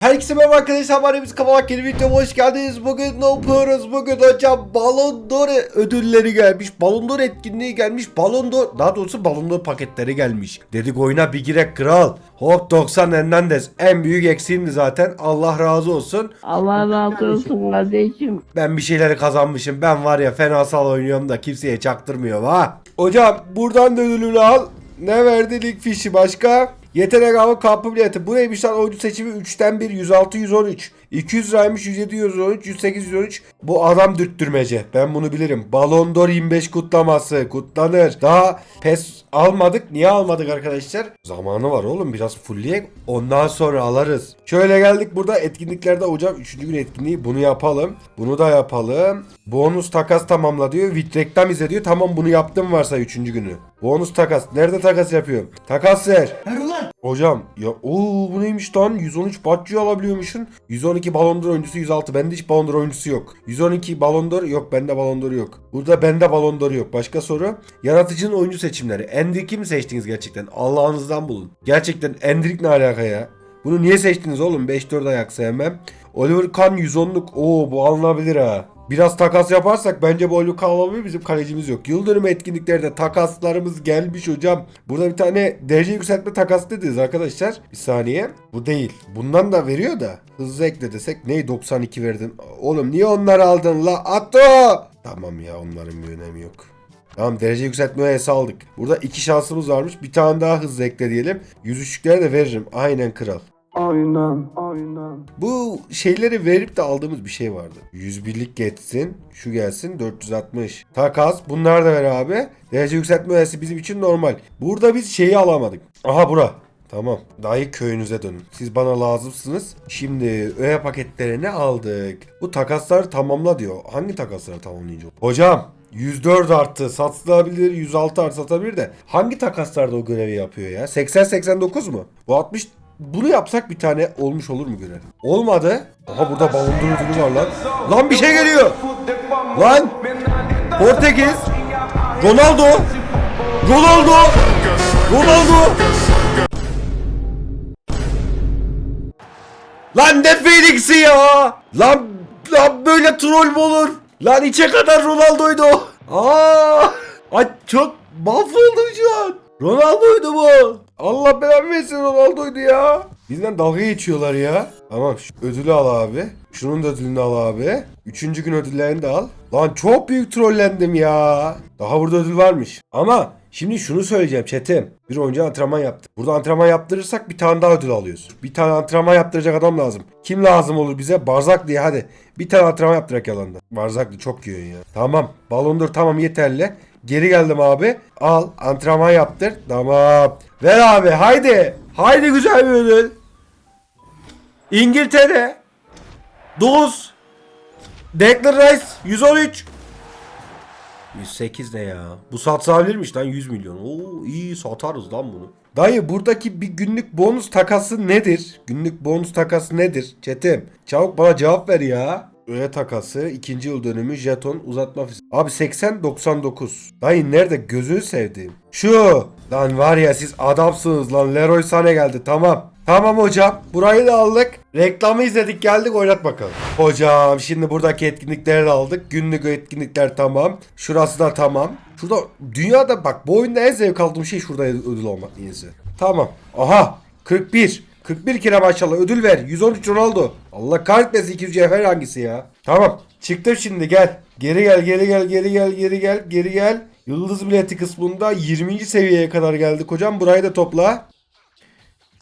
Herkese merhaba arkadaşlar. Ben Remiz Kavalak yeni videoma hoş geldiniz. Bugün ne yapıyoruz? Bugün hocam Ballon d'Or ödülleri gelmiş. Ballon d'Or etkinliği gelmiş. Ballon d'Or daha doğrusu Ballon d'Or paketleri gelmiş. Dedik oyuna bir girek kral. Hop 90 Hernandez. En büyük eksiğimdi zaten. Allah razı olsun. Allah razı olsun kardeşim. Ben bir şeyleri kazanmışım. Ben var ya fenasal oynuyorum da kimseye çaktırmıyorum ha. Hocam buradan da ödülünü al. Ne verdi lig fişi başka? Yetenek avı kapabiliyeti. Bu neymiş lan oyuncu seçimi 3'ten 1 106 113. 200 liraymış 107 113 108 113. Bu adam dürttürmece. Ben bunu bilirim. Ballon d'Or 25 kutlaması kutlanır. Daha pes almadık. Niye almadık arkadaşlar? Zamanı var oğlum biraz fullleyek. Ondan sonra alırız. Şöyle geldik burada etkinliklerde hocam 3. gün etkinliği bunu yapalım. Bunu da yapalım. Bonus takas tamamla diyor. Vit reklam izle diyor. Tamam bunu yaptım varsa 3. günü. Bonus takas. Nerede takas yapıyorum? Takas ver. Hocam ya ooo bu neymiş lan? 113 Batçı alabiliyormuşsun. 112 Ballon d'Or oyuncusu 106. Bende hiç Ballon d'Or oyuncusu yok. 112 Ballon d'Or yok. Bende Ballon d'Or yok. Burada bende Ballon d'Or yok. Başka soru. Yaratıcının oyuncu seçimleri. Endrick'i mi seçtiniz gerçekten? Allah'ınızdan bulun. Gerçekten Endrick ne alaka ya? Bunu niye seçtiniz oğlum? 5-4 ayak sevmem. Oliver Kahn 110'luk. Oo bu alınabilir ha. Biraz takas yaparsak bence bu Kahn alabilir. Bizim kalecimiz yok. Yıldönüm etkinliklerde takaslarımız gelmiş hocam. Burada bir tane derece yükseltme takas dediniz arkadaşlar. Bir saniye. Bu değil. Bundan da veriyor da. Hızlı ekle desek. Neyi 92 verdin? Oğlum niye onları aldın la? Atto! Tamam ya onların bir önemi yok. Tamam derece yükseltme öğesi aldık. Burada iki şansımız varmış. Bir tane daha hızlı ekle diyelim. Yüzüşlüklere de veririm. Aynen kral. Aynen, aynen. Bu şeyleri verip de aldığımız bir şey vardı. 101'lik geçsin. Şu gelsin 460. Takas. Bunlar da ver abi. Derece yükseltme öğesi bizim için normal. Burada biz şeyi alamadık. Aha bura. Tamam. Dahi köyünüze dönün. Siz bana lazımsınız. Şimdi öğe paketlerini aldık. Bu takasları tamamla diyor. Hangi takasları tamamlayınca? Hocam 104 arttı satılabilir 106 artı satabilir de hangi takaslarda o görevi yapıyor ya 80-89 mu bu 60 bunu yapsak bir tane olmuş olur mu görev olmadı aha burada balon ödülü var lan lan bir şey geliyor lan Portekiz Ronaldo Ronaldo Ronaldo Lan ne Felix'i ya? Lan, lan böyle troll mü olur? Lan içe kadar Ronaldo'ydu o. Aa! Ay çok mahvoldum şu an. Ronaldo'ydu bu. Allah belanı versin Ronaldo'ydu ya. Bizden dalga geçiyorlar ya. Tamam şu ödülü al abi. Şunun da ödülünü al abi. Üçüncü gün ödüllerini de al. Lan çok büyük trollendim ya. Daha burada ödül varmış. Ama şimdi şunu söyleyeceğim chatim. Bir oyuncu antrenman yaptı. Burada antrenman yaptırırsak bir tane daha ödül alıyoruz. Bir tane antrenman yaptıracak adam lazım. Kim lazım olur bize? Barzak diye hadi. Bir tane antrenman yaptırak yalanda. Barzaklı çok yiyorsun ya. Tamam. Balondur tamam yeterli. Geri geldim abi. Al antrenman yaptır. Tamam. Ver abi haydi. Haydi güzel bir ödül. İngiltere. 9. Declan Rice 113. 108 ne ya? Bu satılabilirmiş lan 100 milyon. Oo iyi satarız lan bunu. Dayı buradaki bir günlük bonus takası nedir? Günlük bonus takası nedir? Çetim çabuk bana cevap ver ya. Öğe takası, ikinci yıl dönümü, jeton, uzatma fıs- Abi 80-99. Dayı nerede gözünü sevdiğim. Şu. Lan var ya siz adamsınız lan. Leroy Sané geldi tamam. Tamam hocam. Burayı da aldık. Reklamı izledik geldik oynat bakalım. Hocam şimdi buradaki etkinlikleri de aldık. Günlük etkinlikler tamam. Şurası da tamam. Şurada dünyada bak bu oyunda en zevk aldığım şey şurada ödül olmak iyisi. Tamam. Aha 41. 41 kere maşallah ödül ver. 113 Ronaldo. Allah kahretmesin 200 cevher hangisi ya? Tamam. Çıktım şimdi gel. Geri gel geri gel geri gel geri gel geri gel. Yıldız bileti kısmında 20. seviyeye kadar geldik hocam. Burayı da topla.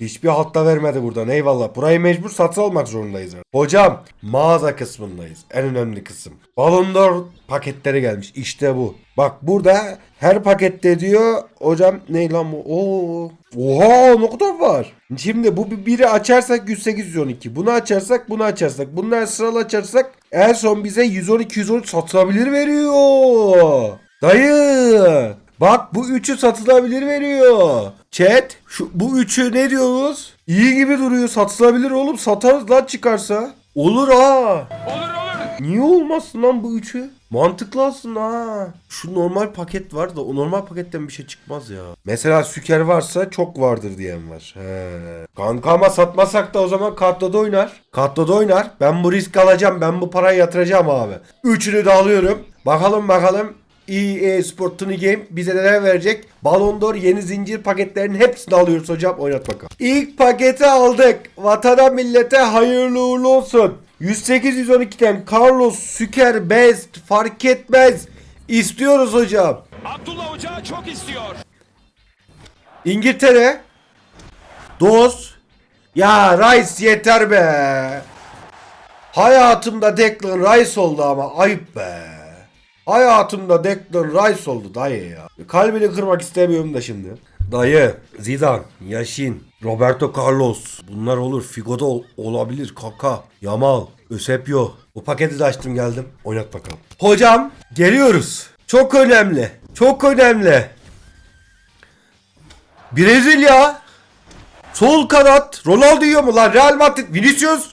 Hiçbir hatta vermedi buradan eyvallah. Burayı mecbur satın almak zorundayız. Hocam mağaza kısmındayız. En önemli kısım. Ballon d'Or paketleri gelmiş. İşte bu. Bak burada her pakette diyor hocam ne lan bu? Oo. Oha ne kadar var. Şimdi bu bir- biri açarsak 108 112. Bunu açarsak bunu açarsak. Bunları sıralı açarsak en son bize 112 113 satılabilir veriyor. Dayı. Bak bu üçü satılabilir veriyor. Chat şu, bu üçü ne diyorsunuz? İyi gibi duruyor satılabilir oğlum satarız lan çıkarsa. Olur ha. Olur olur. Niye olmasın lan bu üçü? Mantıklı aslında ha. Şu normal paket var da o normal paketten bir şey çıkmaz ya. Mesela süker varsa çok vardır diyen var. He. Kanka ama satmasak da o zaman katloda oynar. Katloda oynar. Ben bu risk alacağım. Ben bu parayı yatıracağım abi. Üçünü de alıyorum. Bakalım bakalım EA Sport Tony Game bize neler verecek? Ballon d'Or yeni zincir paketlerinin hepsini alıyoruz hocam. Oynat bakalım. İlk paketi aldık. Vatana millete hayırlı uğurlu olsun. 108-112'den Carlos Süker Best fark etmez. İstiyoruz hocam. Abdullah Hoca çok istiyor. İngiltere. Doz. Ya Rice yeter be. Hayatımda Declan Rice oldu ama ayıp be. Hayatımda Declan Rice oldu dayı ya. Kalbini kırmak istemiyorum da şimdi. Dayı, Zidane, Yashin, Roberto Carlos. Bunlar olur. Figo'da ol- olabilir. Kaka, Yamal, Eusebio. Bu paketi de açtım geldim. Oynat bakalım. Hocam geliyoruz. Çok önemli. Çok önemli. Brezilya. Sol kanat. Ronaldinho mu lan? Real Madrid. Vinicius.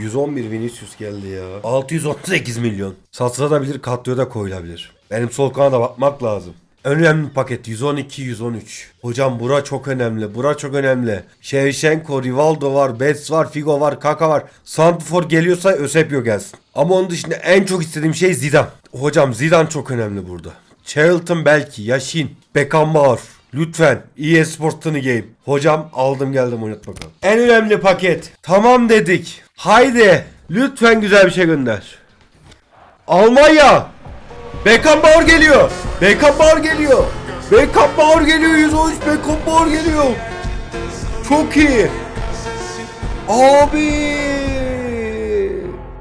111 Vinicius geldi ya. 618 milyon. Satılabilir, kadroya da koyulabilir. Benim sol kanada bakmak lazım. Önemli paket 112-113. Hocam bura çok önemli. Bura çok önemli. Shevchenko, Rivaldo var, Bets var, Figo var, Kaka var. Santifor geliyorsa Eusebio gelsin. Ama onun dışında en çok istediğim şey Zidane. Hocam Zidane çok önemli burada. Charlton belki, Yashin, Beckenbauer. Lütfen EA Sports Game. Hocam aldım geldim oynat bakalım. En önemli paket. Tamam dedik. Haydi. Lütfen güzel bir şey gönder. Almanya. Beckenbauer geliyor. Beckenbauer geliyor. Beckenbauer geliyor 113 Beckenbauer geliyor. Çok iyi. Abi.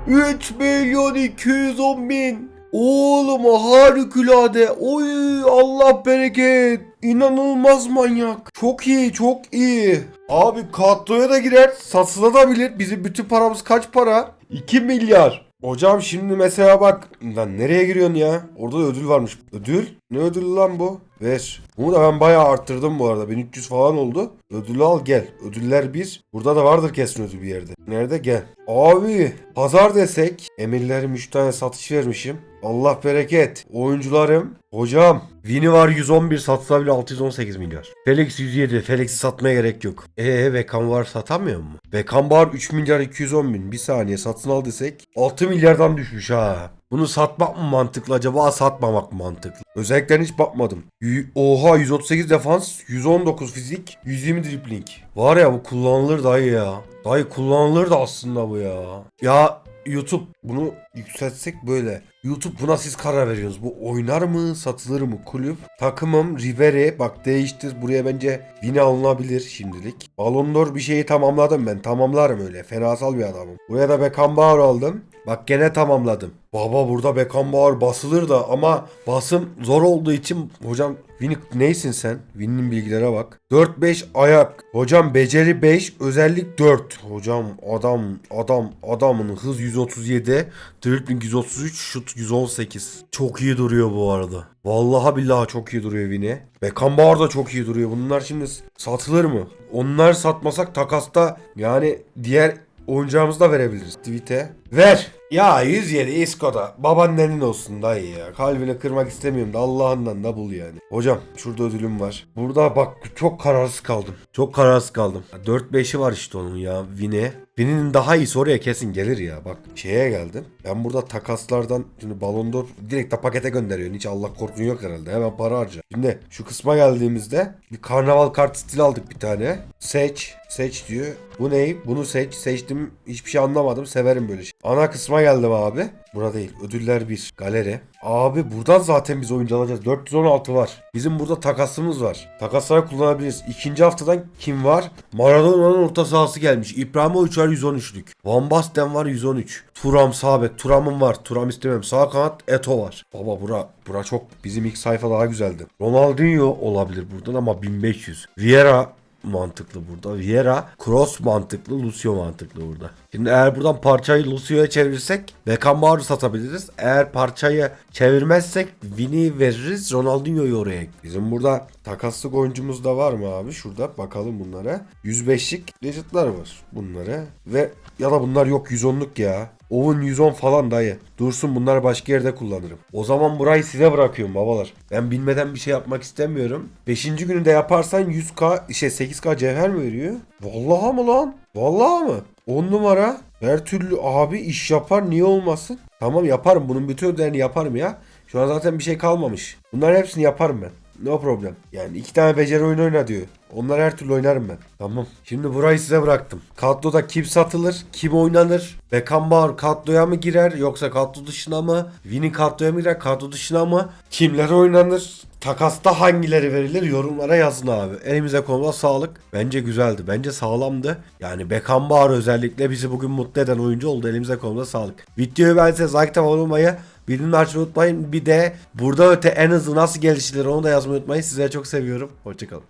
3 milyon 210 bin. Oğlum harikulade. Oy Allah bereket. İnanılmaz manyak. Çok iyi çok iyi. Abi kadroya da girer. Satılabilir. Bizim bütün paramız kaç para? 2 milyar. Hocam şimdi mesela bak. Lan nereye giriyorsun ya? Orada da ödül varmış. Ödül? Ne ödülü lan bu? Ver. Bunu da ben bayağı arttırdım bu arada. 1300 falan oldu. Ödülü al gel. Ödüller bir. Burada da vardır kesin ödül bir yerde. Nerede? Gel. Abi pazar desek. Emirlerim 3 tane satış vermişim. Allah bereket. Oyuncularım. Hocam. Vini var 111 satsa bile 618 milyar. Felix 107. Felix'i satmaya gerek yok. Eee Beckham var satamıyor mu? Beckham var 3 milyar 210 bin. Bir saniye satın al desek. 6 milyardan düşmüş ha. Bunu satmak mı mantıklı acaba satmamak mı mantıklı? Özelliklerine hiç bakmadım. Y- Oha 138 defans, 119 fizik, 120 dribbling. Var ya bu kullanılır dayı ya. Dayı kullanılır da aslında bu ya. Ya YouTube bunu yükseltsek böyle. YouTube buna siz karar veriyorsunuz. Bu oynar mı satılır mı kulüp? Takımım Ribery bak değiştir. Buraya bence Vini alınabilir şimdilik. Ballon d'Or bir şeyi tamamladım ben. Tamamlarım öyle. Fenasal bir adamım. Buraya da Beckenbauer aldım. Bak gene tamamladım. Baba burada Beckenbauer basılır da ama basım zor olduğu için hocam Vini neysin sen? Vini'nin bilgilere bak. 4-5 ayak. Hocam beceri 5, özellik 4. Hocam adam adam adamın hız 137, dribbling 133, şut 118. Çok iyi duruyor bu arada. Vallahi billahi çok iyi duruyor Vini. Beckenbauer da çok iyi duruyor. Bunlar şimdi satılır mı? Onlar satmasak takasta yani diğer oyuncağımızı da verebiliriz. Tweet'e. Ver. Ya 107 Isco'da babaannenin olsun dayı ya. Kalbini kırmak istemiyorum da Allah'ından da bul yani. Hocam şurada ödülüm var. Burada bak çok kararsız kaldım. Çok kararsız kaldım. 4-5'i var işte onun ya Vine. Vine'nin daha iyisi oraya kesin gelir ya. Bak şeye geldim. Ben burada takaslardan şimdi Ballon d'Or direkt de pakete gönderiyorsun. Hiç Allah korkun yok herhalde. Hemen para harca. Şimdi şu kısma geldiğimizde bir karnaval kart stili aldık bir tane. Seç. Seç diyor. Bu ney? Bunu seç. Seçtim. Hiçbir şey anlamadım. Severim böyle şey. Ana kısma geldim abi. Bura değil. Ödüller 1. Galeri. Abi buradan zaten biz oyuncu alacağız. 416 var. Bizim burada takasımız var. Takaslara kullanabiliriz. İkinci haftadan kim var? Maradona'nın orta sahası gelmiş. İbrahimovic var 113'lük. Van Basten var 113. Turam sağ bek. Turam'ın var. Turam istemem. Sağ kanat Eto var. Baba bura bura çok bizim ilk sayfa daha güzeldi. Ronaldinho olabilir buradan ama 1500. Vieira mantıklı burada. Vieira, Cross mantıklı, Lucio mantıklı burada. Şimdi eğer buradan parçayı Lucio'ya çevirirsek Beckenbauer'u satabiliriz. Eğer parçayı Çevirmezsek Vini veririz Ronaldinho'yu oraya. Bizim burada takaslık oyuncumuz da var mı abi? Şurada bakalım bunlara. 105'lik legitler var bunlara. Ve ya da bunlar yok 110'luk ya. Owen 110 falan dayı. Dursun bunlar başka yerde kullanırım. O zaman burayı size bırakıyorum babalar. Ben bilmeden bir şey yapmak istemiyorum. 5. gününde yaparsan 100k şey 8k cevher mi veriyor? Vallahi mı lan? Vallahi mı? 10 numara. Her türlü abi iş yapar niye olmasın? Tamam yaparım bunun bütün ödelerini yaparım ya. Şu an zaten bir şey kalmamış. Bunların hepsini yaparım ben. No problem. Yani iki tane beceri oyunu oyna diyor. Onlar her türlü oynarım ben. Tamam. Şimdi burayı size bıraktım. Kadroda kim satılır? Kim oynanır? Beckenbauer kadroya mı girer? Yoksa kadro dışına mı? Vini kadroya mı girer? Kadro dışına mı? Kimler oynanır? Takasta hangileri verilir? Yorumlara yazın abi. Elimize konuda sağlık. Bence güzeldi. Bence sağlamdı. Yani Beckenbauer özellikle bizi bugün mutlu eden oyuncu oldu. Elimize konuda sağlık. Videoyu beğendiyseniz like abone olmayı, bildirimleri açmayı unutmayın. Bir de burada öte en hızlı nasıl geliştirir onu da yazmayı unutmayın. Sizleri çok seviyorum. Hoşçakalın.